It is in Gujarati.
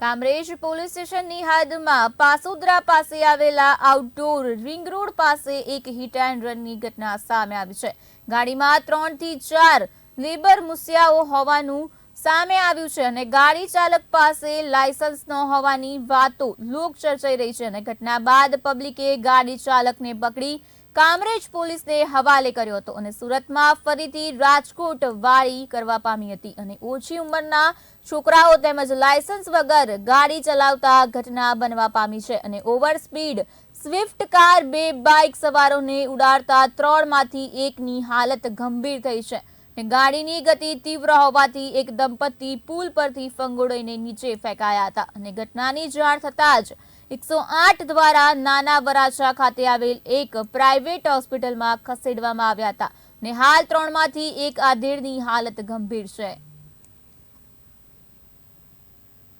કામરેજ પોલીસ સ્ટેશનની હદમાં પાસોદરા પાસે આવેલા આઉટડોર રિંગ રોડ પાસે એક હિટ એન્ડ રનની ઘટના સામે આવી છે. ગાડીમાં ત્રણથી ચાર લેબર મુસિયાઓ હોવાનું સામે આવ્યું છે અને ગાડી ચાલક પાસે લાયસન્સ ન હોવાની વાતો લોક ચર્ચાઈ રહી છે અને ઘટના બાદ પબ્લિકે ગાડી ચાલકને પકડી કામરેજ પોલીસને હવાલે કર્યો હતો અને સુરતમાં ફરીથી રાજકોટ વાળી કરવા પામી હતી અને ઓછી ઉંમરના છોકરાઓ તેમજ લાયસન્સ વગર ગાડી ચલાવતા ઘટના બનવા પામી છે અને ઓવર સ્પીડ સ્વિફ્ટ કાર બે બાઇક સવારોને ઉડાડતા ત્રણમાંથી એકની હાલત ગંભીર થઈ છે ગાડીની ગતિ તીવ્ર હોવાથી એક દંપતી પુલ પરથી ફંગોળીને નીચે ફેંકાયા હતા અને ઘટનાની જાણ થતાં જ એકસો આઠ દ્વારા નાના વરાછા ખાતે આવેલ એક પ્રાઇવેટ હોસ્પિટલમાં ખસેડવામાં આવ્યા હતા. ને હાલ ત્રણમાંથી એક આધેડની હાલત ગંભીર છે.